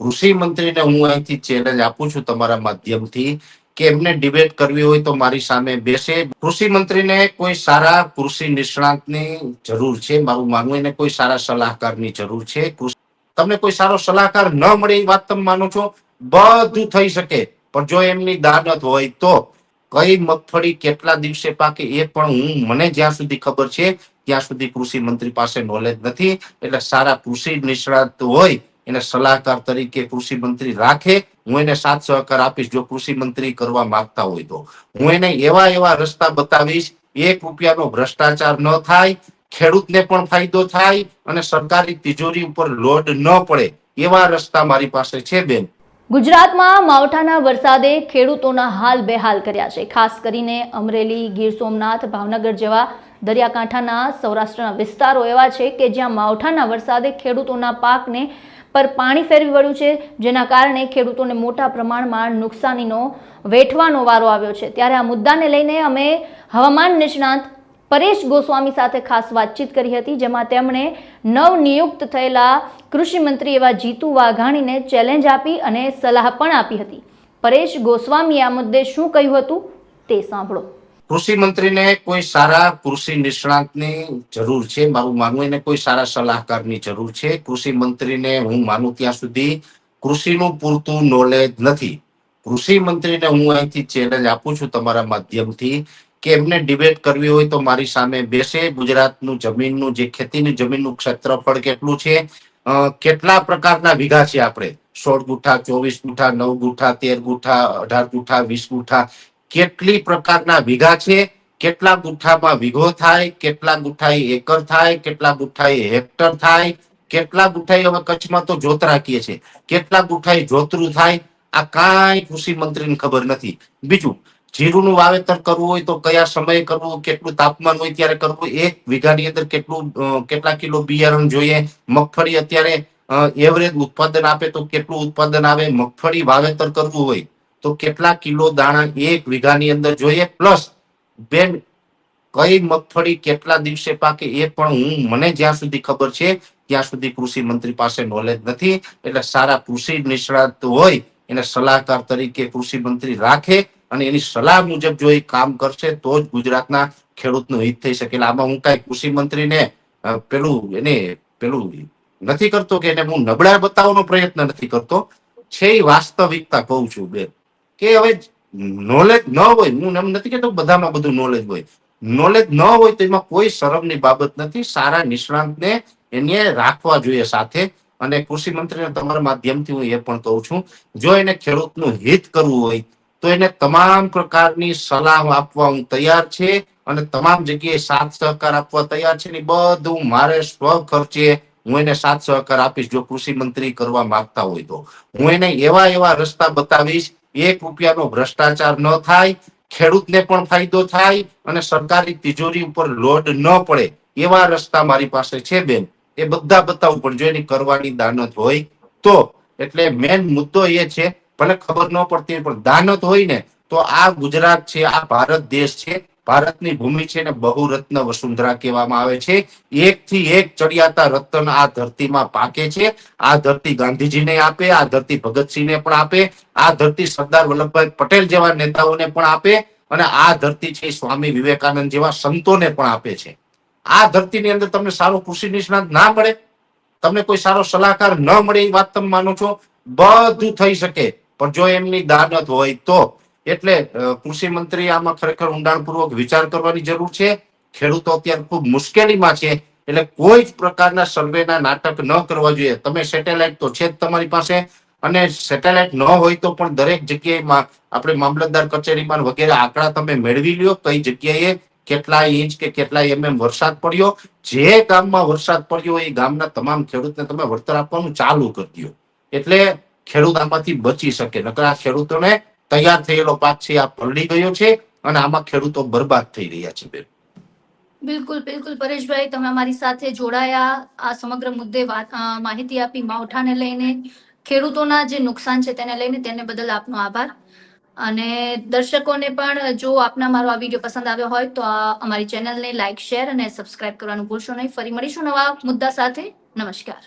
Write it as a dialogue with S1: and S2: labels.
S1: કૃષિ મંત્રીને હું અહીંથી ચેલેન્જ આપું છું તમારા માધ્યમથી કે એમને ડિબેટ કરવી હોય તો મારી સામે બેસે. કૃષિ મંત્રીને કોઈ સારા કૃષિ નિષ્ણાંતની જરૂર છે? મારું માનવું એને કોઈ સારા સલાહકારની જરૂર છે. તમને કોઈ સારો સલાહકાર ન મળે એ વાત તમે માનો છો? બધું થઈ શકે. પણ જો એમની દાનત હોય તો કઈ મગફળી કેટલા દિવસે પાકે એ પણ હું મને જ્યાં સુધી ખબર છે, ત્યાં સુધી કૃષિ મંત્રી પાસે નોલેજ નથી. એટલે સારા કૃષિ નિષ્ણાત હોય એને સલાહકાર તરીકે કૃષિ મંત્રી રાખે. હું એને સાથ સહકાર આપીશ જો કૃષિ મંત્રી કરવા માંગતા હોય તો. હું એને એવા એવા રસ્તા બતાવીશ, એક રૂપિયાનો ભ્રષ્ટાચાર ન થાય, ખેડૂતને પણ ફાયદો થાય અને સરકારી તિજોરી ઉપર લોડ ન પડે. એવા રસ્તા મારી પાસે છે, બેન.
S2: ગુજરાતમાં માવઠાના વરસાદે ખેડૂતોના હાલ બેહાલ કર્યા છે. ખાસ કરીને અમરેલી, ગીર સોમનાથ, ભાવનગર જેવા દરિયાકાંઠાના સૌરાષ્ટ્રના વિસ્તારો એવા છે કે જ્યાં માવઠાના વરસાદે ખેડૂતોના પાકને પર પાણી ફેરવી વળ્યું છે, જેના કારણે ખેડૂતોને મોટા પ્રમાણમાં નુકસાનીનો વેઠવાનો વારો આવ્યો છે. ત્યારે આ મુદ્દાને લઈને અમે હવામાન નિષ્ણાંત પરેશ ગોસ્વામી સાથે ખાસ વાતચીત કરી હતી, જેમાં તેમણે નવનિયુક્ત થયેલા કૃષિમંત્રી એવા જીતુ વાઘાણીને ચેલેન્જ આપી અને સલાહ પણ આપી હતી. પરેશ ગોસ્વામીએ આ મુદ્દે શું કહ્યું હતું તે સાંભળો.
S1: કૃષિ મંત્રીને કોઈ સારા કૃષિ નિષ્ણાંતની જરૂર છે? મારું માનવું એને કોઈ સારા સલાહકારની જરૂર છે. કૃષિ મંત્રીને હું માનું ત્યાં સુધી કૃષિનું પૂરતું નોલેજ નથી. કૃષિ મંત્રીને હું અહીંથી ચેલેન્જ આપું છું તમારા માધ્યમથી કે એમને ડિબેટ કરવી હોય તો મારી સામે બેસે. ગુજરાતનું જમીનનું જે ખેતીની જમીનનું ક્ષેત્રફળ કેટલું છે? કેટલા પ્રકારના વીઘા છે આપણે? સોળ ગુઠા, ચોવીસ ગુઠા, નવ ગુઠા, તેર ગુઠા, અઢાર ગુઠા, વીસ ગુઠા કેટલી પ્રકારના વીઘા છે, કેટલા ગુઠ્ઠામાં વીઘો થાય, કેટલા ગુઠ્ઠાએ એકર થાય, કેટલા ગુઠ્ઠાએ હેક્ટર થાય, કેટલા ગુઠાઈ હવે કચ્છમાં તો જોતરા રાખીએ છીએ, કેટલા ગુઠ્ઠાએ જોતરું થાય, આ કાંઈ કૃષિ મંત્રીને ખબર નથી. બીજું, જીરુંનું વાવેતર કરવું હોય તો કયા સમયે કરવું, કેટલું તાપમાન હોય ત્યારે કરવું એક વીઘાની અંદર કેટલું કેટલા કિલો બિયારણ જોઈએ, મગફળી અત્યારે એવરેજ ઉત્પાદન આપે તો કેટલું ઉત્પાદન આવે, મગફળી વાવેતર કરવું હોય તો કેટલા કિલો દાણા એક વીઘાની અંદર જોઈએ? પ્લસ બેન, કઈ મગફળી કેટલા દિવસે પાકે એ પણ હું, મને જ્યાં સુધી ખબર છે, ત્યાં સુધી કૃષિ મંત્રી પાસે નોલેજ નથી. એટલે સારા કૃષિ નિષ્ણાત હોય, એને સલાહકાર તરીકે કૃષિ મંત્રી રાખે અને એની સલાહ મુજબ જો એ કામ કરશે તો જ ગુજરાતના ખેડૂતનું હિત થઈ શકે. એટલે આમાં હું કઈ કૃષિ મંત્રીને પેલું એને, પેલું નથી કરતો કે એને હું નબળા બતાવવાનો પ્રયત્ન નથી કરતો. છે વાસ્તવિકતા કહું છું, બેન. કે હવે નોલેજ ન હોય, હું એમ નથી કહેતો બધામાં બધું નોલેજ હોય. નોલેજ ન હોય તો એમાં કોઈ શરમની બાબત નથી. સારા નિષ્ણાંતને એને રાખવા જોઈએ સાથે. અને કૃષિ મંત્રીને તમારા માધ્યમથી હું એ પણ કહું છું, જો એને ખેડૂતનું હિત કરવું હોય, તો એને તમામ પ્રકારની સલાહ આપવા હું તૈયાર છે અને તમામ જગ્યાએ સાથ સહકાર આપવા તૈયાર છે. ને બધું મારે સ્વ ખર્ચે હું એને સાથ સહકાર આપીશ જો કૃષિ મંત્રી કરવા માંગતા હોય તો. હું એને એવા એવા રસ્તા બતાવીશ એક રૂપિયાનો ભ્રષ્ટાચાર ન થાય, ખેડૂતને પણ ફાયદો થાય અને સરકારી તિજોરી ઉપર લોડ ન પડે, એવા રસ્તા મારી પાસે છે બેન. એ બધા બતાવવું પણ જો એની કરવાની દાનત હોય તો. એટલે મેન મુદ્દો એ છે, ભલે ખબર ન પડતી પણ દાનત હોય ને, તો આ ગુજરાત છે, આ ભારત દેશ છે ભારતની ભૂમિ છે ને બહુરત્ન વસુંધરા કહેવામાં આવે છે. એક થી એક ચડિયાતા રત્ન આ ધરતીમાં પાકે છે. આ ધરતી ગાંધીજીને આપે, આ ધરતી ભગતસિંહને પણ આપે, આ ધરતી સરદાર વલ્લભભાઈ પટેલ જેવા નેતાઓને પણ આપે અને આ ધરતી છે સ્વામી વિવેકાનંદ જેવા સંતોને પણ આપે છે. આ ધરતીની અંદર તમને સારો કૃષિ નિષ્ણાત ના મળે, તમને કોઈ સારો સલાહકાર ન મળે એ વાત તમે માનો છો, બધું થઈ શકે. પણ જો એમની દાનત હોય તો એટલે કૃષિ મંત્રી આમાં ખરેખર ઊંડાણપૂર્વક વિચાર કરવાની જરૂર છે. ખેડૂતો અત્યારે ખૂબ મુશ્કેલીમાં છે. એટલે કોઈ જ પ્રકારના સર્વેના નાટક ન કરવા જોઈએ. તમે સેટેલાઇટ તો છે જ તમારી પાસે. અને સેટેલાઇટ ન હોય તો પણ દરેક જગ્યાએ આપણે મામલતદાર કચેરીમાં વગેરે આંકડા તમે મેળવી લ્યો. કઈ જગ્યાએ કેટલા ઇંચ કે કેટલા એમએમ વરસાદ પડ્યો. જે ગામમાં વરસાદ પડ્યો એ ગામના તમામ ખેડૂતને તમે વળતર આપવાનું ચાલુ કરી દો એટલે ખેડૂત આમાંથી બચી શકે. નકર આ ખેડૂતોને તૈયાર થયેલો પાક છે, આ પલળી ગયો છે અને આમાં ખેડૂતો બરબાદ થઈ રહ્યા છે બેન.
S2: બિલકુલ બિલકુલ. પરેશભાઈ, તમે અમારી સાથે જોડાયા. આ સમગ્ર મુદ્દે વાત માહિતી આપી માવઠાને લઈને ખેડૂતોના જે નુકસાન છે તેને લઈને તેને બદલ આપનો આભાર. અને દર્શકોને પણ જો આપના મારો આ વીડિયો પસંદ આવ્યો હોય તો અમારી ચેનલને લાઇક શેર અને સબસ્ક્રાઇબ કરવાનું ભૂલશો નહીં. ફરી મળીશું નવા મુદ્દા સાથે. નમસ્કાર.